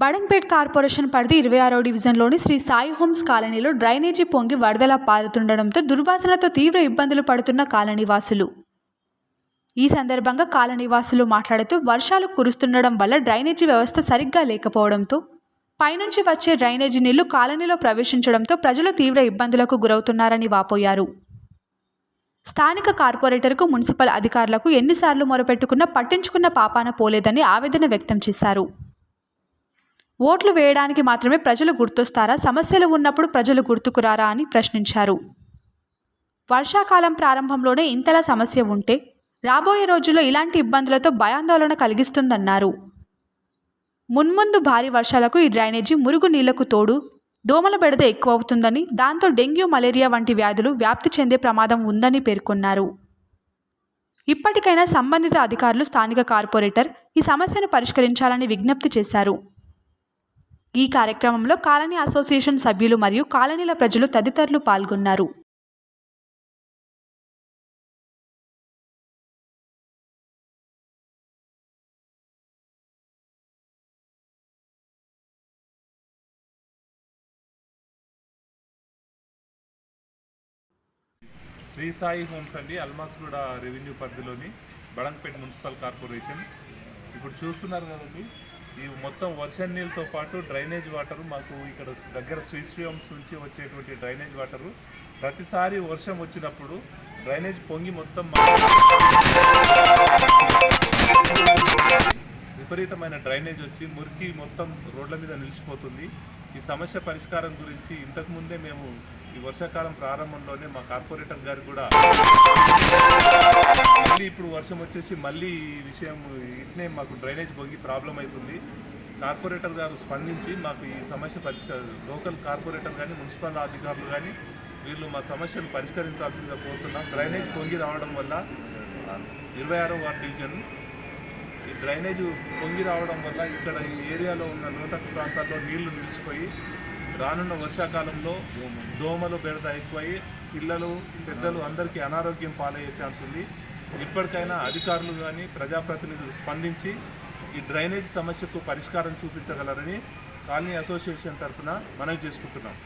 Badangpet corporation పరిధి ఇరవై ఆరో డివిజన్లోని శ్రీ సాయి హోమ్స్ కాలనీలో డ్రైనేజీ పొంగి వరదలా పారుతుండడంతో దుర్వాసనతో తీవ్ర ఇబ్బందులు పడుతున్న కాలనీవాసులు. ఈ సందర్భంగా కాలనీవాసులు మాట్లాడుతూ వర్షాలు కురుస్తుండడం వల్ల డ్రైనేజీ వ్యవస్థ సరిగ్గా లేకపోవడంతో పైనుంచి వచ్చే డ్రైనేజీ నీళ్ళు కాలనీలో ప్రవేశించడంతో ప్రజలు తీవ్ర ఇబ్బందులకు గురవుతున్నారని వాపోయారు. స్థానిక కార్పొరేటర్కు మున్సిపల్ అధికారులకు ఎన్నిసార్లు మొరపెట్టుకున్నా పట్టించుకున్న పాపాన పోలేదని ఆవేదన వ్యక్తం చేశారు. ఓట్లు వేయడానికి మాత్రమే ప్రజలు గుర్తొస్తారా? సమస్యలు ఉన్నప్పుడు ప్రజలు గుర్తుకురారా అని ప్రశ్నించారు. వర్షాకాలం ప్రారంభంలోనే ఇంతలా సమస్య ఉంటే రాబోయే రోజుల్లో ఇలాంటి ఇబ్బందులతో భయాందోళన కలిగిస్తుందన్నారు. మున్ముందు భారీ వర్షాలకు ఈ డ్రైనేజీ మురుగు నీళ్ళకు తోడు దోమల బెడద ఎక్కువ అవుతుందని దాంతో డెంగ్యూ మలేరియా వంటి వ్యాధులు వ్యాప్తి చెందే ప్రమాదం ఉందని పేర్కొన్నారు. ఇప్పటికైనా సంబంధిత అధికారులు స్థానిక కార్పొరేటర్ ఈ సమస్యను పరిష్కరించాలని విజ్ఞప్తి చేశారు. ఈ కార్యక్రమంలో కాలనీ అసోసియేషన్ సభ్యులు మరియు కాలనీల ప్రజలు తదితరులు పాల్గొన్నారు. శ్రీ సాయి హోమ్స్ అండి అల్మాస్గూడ రెవెన్యూ పరిధిలోని బడంగపేట మున్సిపల్ కార్పొరేషన్. ఇప్పుడు చూస్తున్నారు కదండి ఈ మొత్తం వర్షం నీళ్ళతో పాటు డ్రైనేజ్ వాటర్ మాకు ఇక్కడ దగ్గర శ్రీశ్రీవంశ నుంచి వచ్చేటువంటి డ్రైనేజ్ వాటరు. ప్రతిసారి వర్షం వచ్చినప్పుడు డ్రైనేజ్ పొంగి మొత్తం విపరీతమైన డ్రైనేజ్ వచ్చి మురికి మొత్తం రోడ్ల మీద నిలిచిపోతుంది. ఈ సమస్య పరిష్కారం గురించి ఇంతకుముందే మేము ఈ వర్షాకాలం ప్రారంభంలోనే మా కార్పొరేటర్ గారు కూడా మళ్ళీ ఇప్పుడు వర్షం వచ్చేసి మళ్ళీ ఈ విషయం ఇట్నే మాకు డ్రైనేజ్ పొంగి ప్రాబ్లం అవుతుంది కార్పొరేటర్ గారు స్పందించి మాకు ఈ సమస్య పరిష్కారం లోకల్ కార్పొరేటర్ కానీ మున్సిపల్ అధికారులు కానీ వీళ్ళు మా సమస్యను పరిష్కరించాల్సిందిగా కోరుతున్నాం. డ్రైనేజ్ పొంగి రావడం వల్ల ఇరవై ఆరో వార్డు డివిజన్ ఈ డ్రైనేజ్ పొంగి రావడం వల్ల ఇక్కడ ఈ ఏరియాలో ఉన్న లోతట్టు ప్రాంతాల్లో నీళ్ళు నిలిచిపోయి రానున్న వర్షాకాలంలో దోమలు బెడద ఎక్కువయ్యి పిల్లలు పెద్దలు అందరికీ అనారోగ్యం పాలయ్యే ఛాన్స్ ఉంది. ఇప్పటికైనా అధికారులు కానీ ప్రజాప్రతినిధులు స్పందించి ఈ డ్రైనేజ్ సమస్యకు పరిష్కారం చూపించగలరని కాలనీ అసోసియేషన్ తరఫున మనవి చేసుకుంటున్నాం.